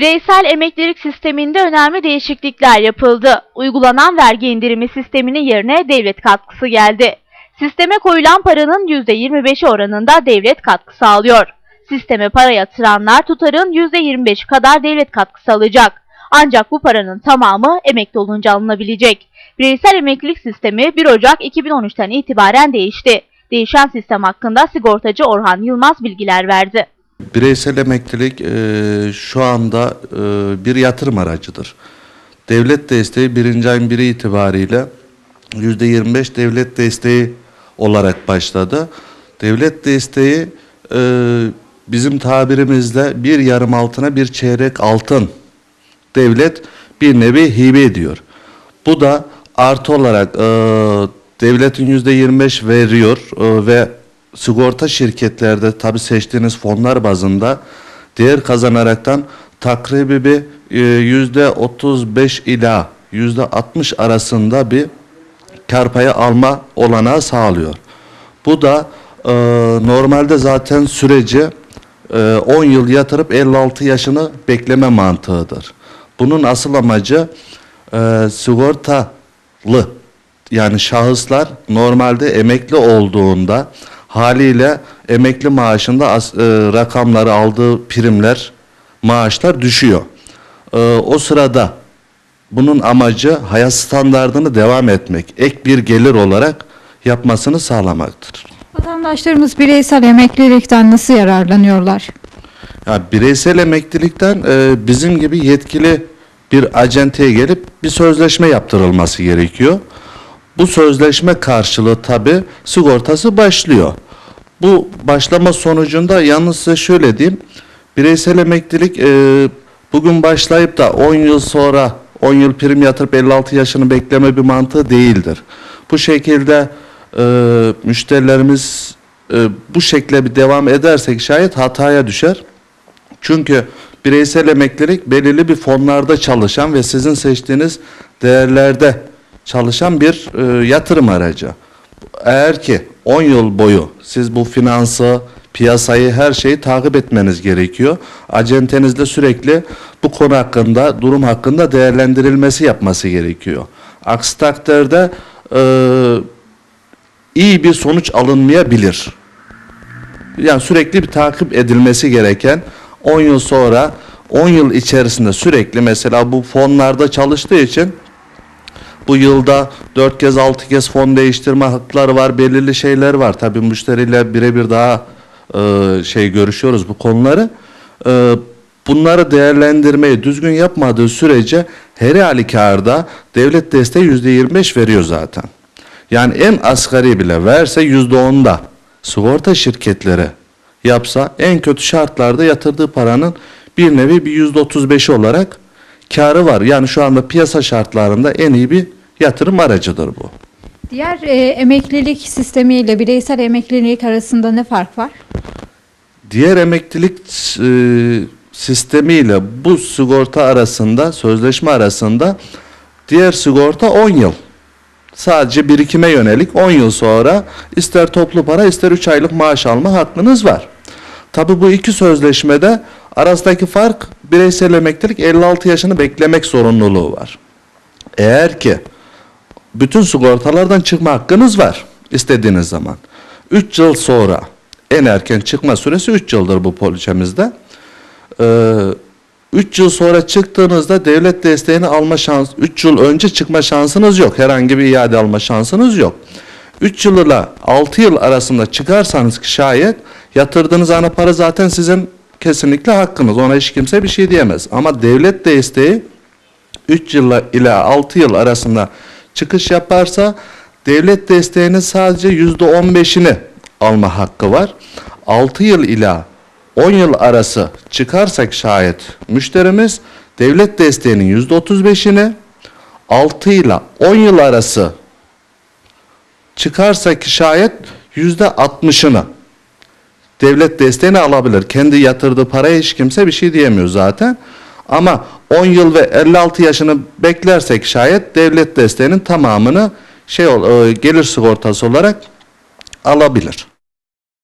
Bireysel emeklilik sisteminde önemli değişiklikler yapıldı. Uygulanan vergi indirimi sisteminin yerine devlet katkısı geldi. Sisteme koyulan paranın %25'i oranında devlet katkı sağlıyor. Sisteme para yatıranlar tutarın %25 kadar devlet katkısı alacak. Ancak bu paranın tamamı emekli olunca alınabilecek. Bireysel emeklilik sistemi 1 Ocak 2013'ten itibaren değişti. Değişen sistem hakkında sigortacı Orhan Yılmaz bilgiler verdi. Bireysel emeklilik e, şu anda e, bir yatırım aracıdır. Devlet desteği birinci ayın biri itibariyle yüzde 25 devlet desteği olarak başladı. Devlet desteği e, bizim tabirimizle bir yarım altına bir çeyrek altın devlet bir nevi hibe ediyor. Bu da artı olarak e, devletin yüzde 25 veriyor e, ve sigorta şirketlerde tabi seçtiğiniz fonlar bazında değer kazanaraktan takribi bir e, yüzde 35 ila yüzde 60 arasında bir kar payı alma olanağı sağlıyor. Bu da e, normalde zaten süreci e, 10 yıl yatırıp 56 yaşını bekleme mantığıdır. Bunun asıl amacı e, sigortalı yani şahıslar normalde emekli olduğunda haliyle emekli maaşında as, e, rakamları aldığı primler maaşlar düşüyor. E, o sırada bunun amacı hayat standartını devam etmek, ek bir gelir olarak yapmasını sağlamaktır. Vatandaşlarımız bireysel emeklilikten nasıl yararlanıyorlar? Ya bireysel emeklilikten e, bizim gibi yetkili bir acenteye gelip bir sözleşme yaptırılması gerekiyor. Bu sözleşme karşılığı tabi sigortası başlıyor. Bu başlama sonucunda yalnız size şöyle diyeyim. Bireysel emeklilik e, bugün başlayıp da 10 yıl sonra 10 yıl prim yatırıp 56 yaşını bekleme bir mantığı değildir. Bu şekilde e, müşterilerimiz e, bu şekilde bir devam edersek şayet hataya düşer. Çünkü bireysel emeklilik belirli bir fonlarda çalışan ve sizin seçtiğiniz değerlerde çalışan bir e, yatırım aracı. Eğer ki 10 yıl boyu siz bu finansı, piyasayı, her şeyi takip etmeniz gerekiyor. Acentenizde sürekli bu konu hakkında, durum hakkında değerlendirilmesi yapması gerekiyor. Aksi takdirde e, iyi bir sonuç alınmayabilir. Yani sürekli bir takip edilmesi gereken 10 yıl sonra 10 yıl içerisinde sürekli mesela bu fonlarda çalıştığı için bu yılda 4 kez 6 kez fon değiştirme hakları var belirli şeyler var. Tabii müşteriyle birebir daha e, şey görüşüyoruz bu konuları. E, bunları değerlendirmeyi düzgün yapmadığı sürece her halükarda devlet desteği %25 veriyor zaten. Yani en asgari bile verse %10'da sigorta şirketleri yapsa en kötü şartlarda yatırdığı paranın bir nevi bir yüzde otuz beşi olarak karı var. Yani şu anda piyasa şartlarında en iyi bir yatırım aracıdır bu. Diğer e, emeklilik sistemiyle bireysel emeklilik arasında ne fark var? Diğer emeklilik e, sistemiyle bu sigorta arasında, sözleşme arasında diğer sigorta 10 yıl. Sadece birikime yönelik 10 yıl sonra ister toplu para ister 3 aylık maaş alma hakkınız var. Tabi bu iki sözleşmede arasındaki fark bireysel emeklilik 56 yaşını beklemek zorunluluğu var. Eğer ki bütün sigortalardan çıkma hakkınız var istediğiniz zaman. 3 yıl sonra en erken çıkma süresi 3 yıldır bu poliçemizde. Ee, 3 yıl sonra çıktığınızda devlet desteğini alma şans 3 yıl önce çıkma şansınız yok. Herhangi bir iade alma şansınız yok. 3 yıl ile 6 yıl arasında çıkarsanız ki şayet yatırdığınız ana para zaten sizin kesinlikle hakkınız. Ona hiç kimse bir şey diyemez. Ama devlet desteği 3 yıl ile 6 yıl arasında çıkış yaparsa devlet desteğinin sadece %15'ini alma hakkı var. 6 yıl ila 10 yıl arası çıkarsak şayet müşterimiz devlet desteğinin %35'ini 6 ile 10 yıl arası çıkarsak şayet %60'ını devlet desteğini alabilir. Kendi yatırdığı paraya hiç kimse bir şey diyemiyor zaten. Ama 10 yıl ve 56 yaşını beklersek şayet devlet desteğinin tamamını şey e, gelir sigortası olarak alabilir.